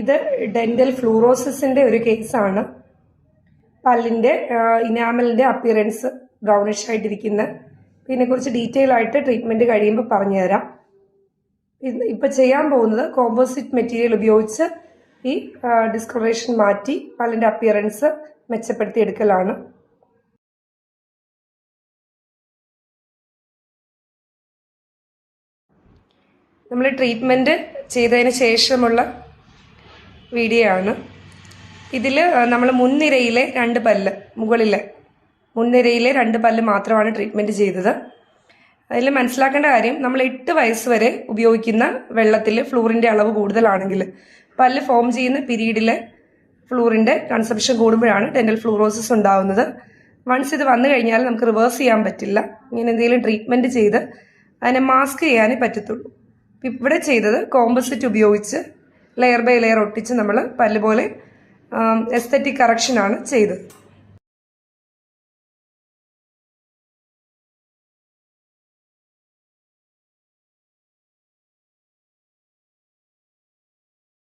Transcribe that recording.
ഇത് ഡെന്റൽ ഫ്ലൂറോസിസിന്റെ ഒരു കേസാണ് പല്ലിന്റെ ഇനാമലിന്റെ അപ്പിയറൻസ് ബ്രൗണിഷ് ആയിട്ടിരിക്കുന്ന. പിന്നെ കുറച്ച് ഡീറ്റെയിൽ ആയിട്ട് ട്രീറ്റ്മെന്റ് കഴിയുമ്പോൾ പറഞ്ഞുതരാം. ഇപ്പൊ ചെയ്യാൻ പോകുന്നത് കോമ്പോസിറ്റ് മെറ്റീരിയൽ ഉപയോഗിച്ച് ഈ ഡിസ്കളറേഷൻ മാറ്റി പല്ലിന്റെ അപ്പിയറൻസ് മെച്ചപ്പെടുത്തി എടുക്കലാണ്. നമ്മൾ ട്രീറ്റ്മെന്റ് ചെയ്തതിന് ശേഷമുള്ള വീഡിയോ ആണ് ഇതിൽ നമ്മൾ മുൻനിരയിലെ രണ്ട് പല്ല് മുകളിലെ മുൻനിരയിലെ രണ്ട് പല്ല് മാത്രമാണ് ട്രീറ്റ്മെന്റ് ചെയ്തത്. അതിൽ മനസ്സിലാക്കേണ്ട കാര്യം നമ്മൾ എട്ട് വയസ്സ് വരെ ഉപയോഗിക്കുന്ന വെള്ളത്തിൽ ഫ്ലൂറിന്റെ അളവ് കൂടുതലാണെങ്കിൽ പല്ല് ഫോം ചെയ്യുന്ന പീരീഡിലെ ഫ്ലൂറിന്റെ കൺസപ്ഷൻ കൂടുമ്പോഴാണ് ഡെന്റൽ ഫ്ലൂറോസിസ് ഉണ്ടാവുന്നത്. വൺസ് ഇത് വന്നു കഴിഞ്ഞാൽ നമുക്ക് റിവേഴ്സ് ചെയ്യാൻ പറ്റില്ല. ഇങ്ങനെ എന്തെങ്കിലും ട്രീറ്റ്മെന്റ് ചെയ്ത് അതിനെ മാസ്ക് ചെയ്യാനേ പറ്റത്തുള്ളൂ. ഇവിടെ ചെയ്തത് കോമ്പസിറ്റ് ഉപയോഗിച്ച് ലെയർ ബൈ ലെയർ ഒട്ടിച്ച് നമ്മൾ പല്ല് പോലെ എസ്തറ്റിക് കറക്ഷനാണ് ചെയ്തത്.